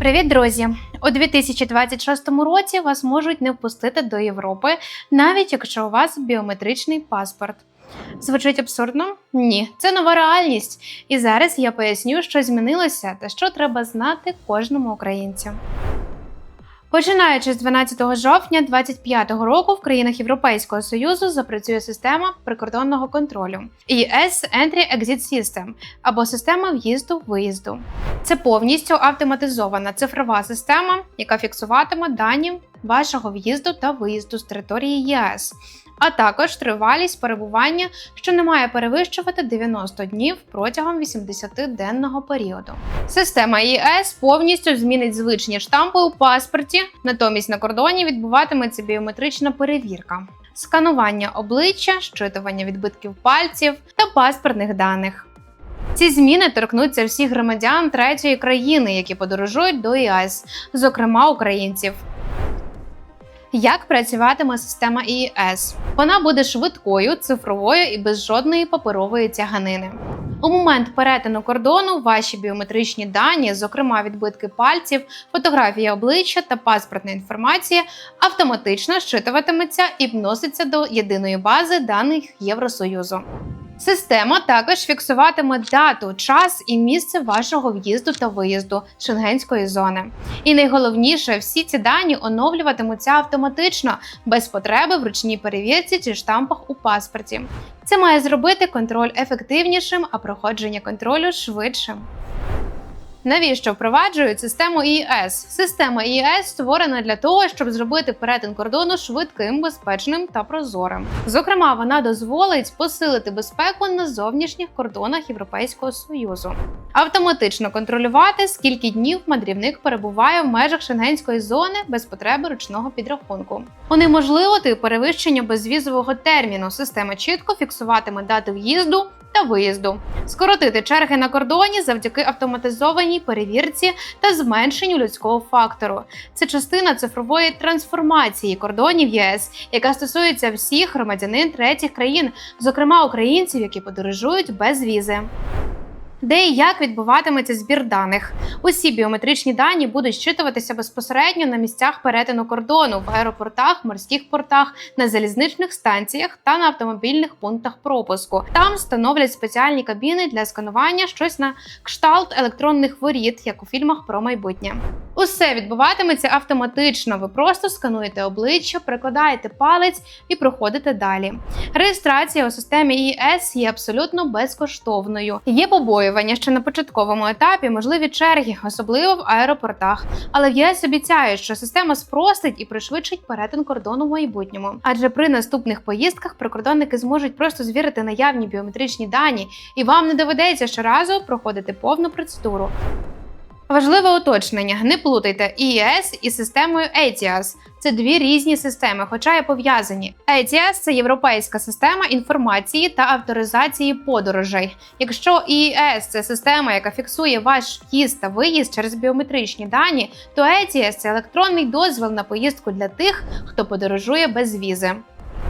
Привіт, друзі! У 2026 році вас можуть не впустити до Європи, навіть якщо у вас біометричний паспорт. Звучить абсурдно? Ні, це нова реальність. І зараз я поясню, що змінилося та що треба знати кожному українцю. Починаючи з 12 жовтня 2025 року в країнах Європейського союзу запрацює система прикордонного контролю ES Entry-Exit System або система в'їзду-виїзду. Це повністю автоматизована цифрова система, яка фіксуватиме дані вашого в'їзду та виїзду з території ЄС, а також тривалість перебування, що не має перевищувати 90 днів протягом 80-денного періоду. Система ЄС повністю змінить звичні штампи у паспорті, натомість на кордоні відбуватиметься біометрична перевірка. Сканування обличчя, щитування відбитків пальців та паспортних даних. Ці зміни торкнуться всіх громадян третьої країни, які подорожують до ЄС, зокрема українців. Як працюватиме система ІС? Вона буде швидкою, цифровою і без жодної паперової тяганини. У момент перетину кордону ваші біометричні дані, зокрема відбитки пальців, фотографія обличчя та паспортна інформація, автоматично щитуватиметься і вноситься до єдиної бази даних Євросоюзу. Система також фіксуватиме дату, час і місце вашого в'їзду та виїзду шенгенської зони. І найголовніше, всі ці дані оновлюватимуться автоматично, без потреби в ручній перевірці чи штампах у паспорті. Це має зробити контроль ефективнішим, а проходження контролю швидшим. Навіщо впроваджують систему ІС? Система ІС створена для того, щоб зробити перетин кордону швидким, безпечним та прозорим. Зокрема, вона дозволить посилити безпеку на зовнішніх кордонах Європейського союзу, автоматично контролювати, скільки днів мандрівник перебуває в межах шенгенської зони без потреби ручного підрахунку. Унеможливити перевищення безвізового терміну. Система чітко фіксуватиме дати в'їзду та виїзду, скоротити черги на кордоні завдяки автоматизованій перевірці та зменшенню людського фактору. Це частина цифрової трансформації кордонів ЄС, яка стосується всіх громадянин третіх країн, зокрема українців, які подорожують без візи. Де і як відбуватиметься збір даних? Усі біометричні дані будуть щитуватися безпосередньо на місцях перетину кордону в аеропортах, морських портах, на залізничних станціях та на автомобільних пунктах пропуску. Там встановлять спеціальні кабіни для сканування щось на кшталт електронних воріт, як у фільмах про майбутнє. Усе відбуватиметься автоматично. Ви просто скануєте обличчя, прикладаєте палець і проходите далі. Реєстрація у системі ІС є абсолютно безкоштовною. Є побоювання, що на початковому етапі можливі черги, особливо в аеропортах. Але в ЄС обіцяють, що система спростить і пришвидшить перетин кордону в майбутньому. Адже при наступних поїздках прикордонники зможуть просто звірити наявні біометричні дані, і вам не доведеться щоразу проходити повну процедуру. Важливе уточнення: не плутайте ІС із системою ETIAS. Це дві різні системи, хоча й пов'язані. ETIAS – це європейська система інформації та авторизації подорожей. Якщо ІС це система, яка фіксує ваш в'їзд та виїзд через біометричні дані, то ETIAS – це електронний дозвіл на поїздку для тих, хто подорожує без візи.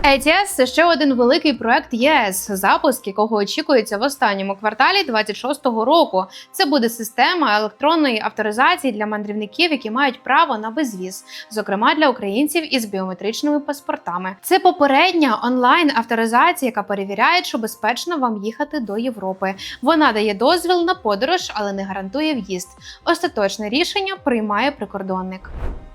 ETS – це ще один великий проект ЄС, запуск якого очікується в останньому кварталі 26-го року. Це буде система електронної авторизації для мандрівників, які мають право на безвіз, зокрема для українців із біометричними паспортами. Це попередня онлайн авторизація, яка перевіряє, що безпечно вам їхати до Європи. Вона дає дозвіл на подорож, але не гарантує в'їзд. Остаточне рішення приймає прикордонник.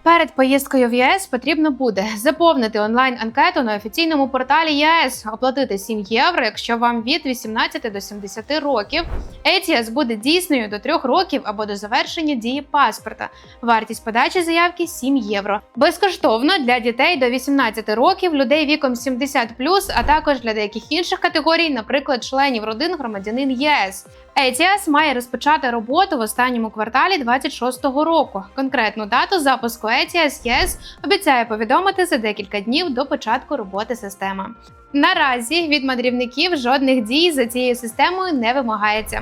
Перед поїздкою в ЄС потрібно буде заповнити онлайн-анкету на офіційному порталі ЄС, оплатити 7 євро, якщо вам від 18 до 70 років. ETIAS буде дійсною до 3 років або до завершення дії паспорта. Вартість подачі заявки 7 євро. Безкоштовно для дітей до 18 років, людей віком 70+, а також для деяких інших категорій, наприклад, членів родин громадянин ЄС. ETIAS має розпочати роботу в останньому кварталі 26-го року. Конкретну дату запуску ETIAS ЄС обіцяє повідомити за декілька днів до початку роботи системи. Наразі від мандрівників жодних дій за цією системою не вимагається.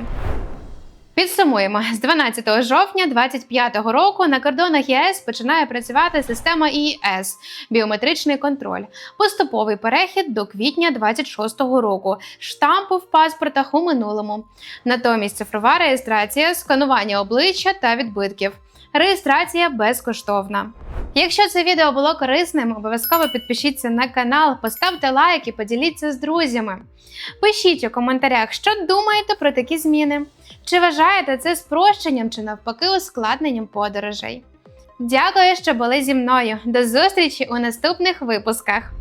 Підсумуємо, з 12 жовтня 2025 року на кордонах ЄС починає працювати система ІС біометричний контроль, поступовий перехід до квітня 26 року, штампу в паспортах у минулому. Натомість цифрова реєстрація, сканування обличчя та відбитків. Реєстрація безкоштовна. Якщо це відео було корисним, обов'язково підпишіться на канал, поставте лайк і поділіться з друзями. Пишіть у коментарях, що думаєте про такі зміни. Чи вважаєте це спрощенням чи навпаки ускладненням подорожей? Дякую, що були зі мною. До зустрічі у наступних випусках.